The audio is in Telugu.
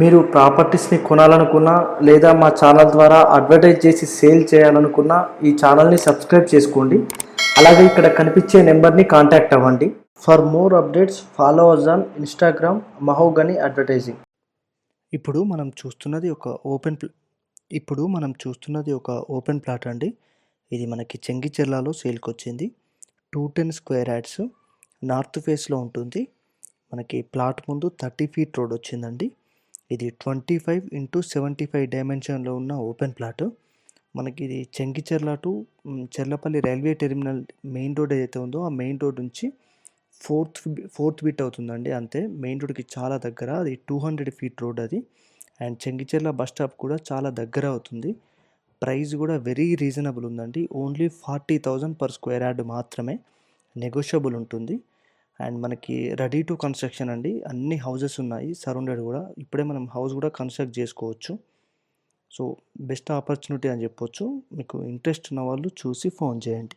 మీరు ప్రాపర్టీస్ని కొనాలనుకున్నా లేదా మా ఛానల్ ద్వారా అడ్వర్టైజ్ చేసి సేల్ చేయాలనుకున్నా ఈ ఛానల్ని సబ్స్క్రైబ్ చేసుకోండి. అలాగే ఇక్కడ కనిపించే నెంబర్ని కాంటాక్ట్ అవ్వండి. For more updates follow us on Instagram Mahogany advertising ఇప్పుడు మనం చూస్తున్నది ఒక ఓపెన్ ఇప్పుడు మనం చూస్తున్నది ఒక ఓపెన్ ప్లాట్ అండి. ఇది మనకి చెంగిచెర్లలో సేల్కి వచ్చింది. Two ten square yards north ఫేస్లో ఉంటుంది. మనకి ప్లాట్ ముందు థర్టీ ఫీట్ రోడ్ వచ్చిందండి. ఇది twenty five into seventy five డైమెన్షన్లో ఉన్న ఓపెన్ ప్లాట్. మనకి ఇది Chengicherla to Cherlapalli railway terminal main road ఏదైతే ఉందో ఆ మెయిన్ రోడ్ నుంచి ఫోర్త్ ఫోర్త్ బిట్ అవుతుందండి అంతే. మెయిన్ రోడ్కి చాలా దగ్గర అది టూ హండ్రెడ్ ఫీట్ రోడ్ అది. అండ్ చెంగిచెర్ల బస్ స్టాప్ కూడా చాలా దగ్గర అవుతుంది. ప్రైస్ కూడా వెరీ రీజనబుల్ ఉందండి. Only forty thousand per square yard మాత్రమే నెగోషియబుల్ ఉంటుంది. అండ్ మనకి రెడీ టు కన్స్ట్రక్షన్ అండి. అన్ని హౌజెస్ ఉన్నాయి. సరౌండెడ్ కూడా. ఇప్పుడే మనం హౌస్ కూడా కన్స్ట్రక్ట్ చేసుకోవచ్చు. సో బెస్ట్ ఆపర్చునిటీ అని చెప్పొచ్చు. మీకు ఇంట్రెస్ట్ ఉన్న వాళ్ళు చూసి ఫోన్ చేయండి.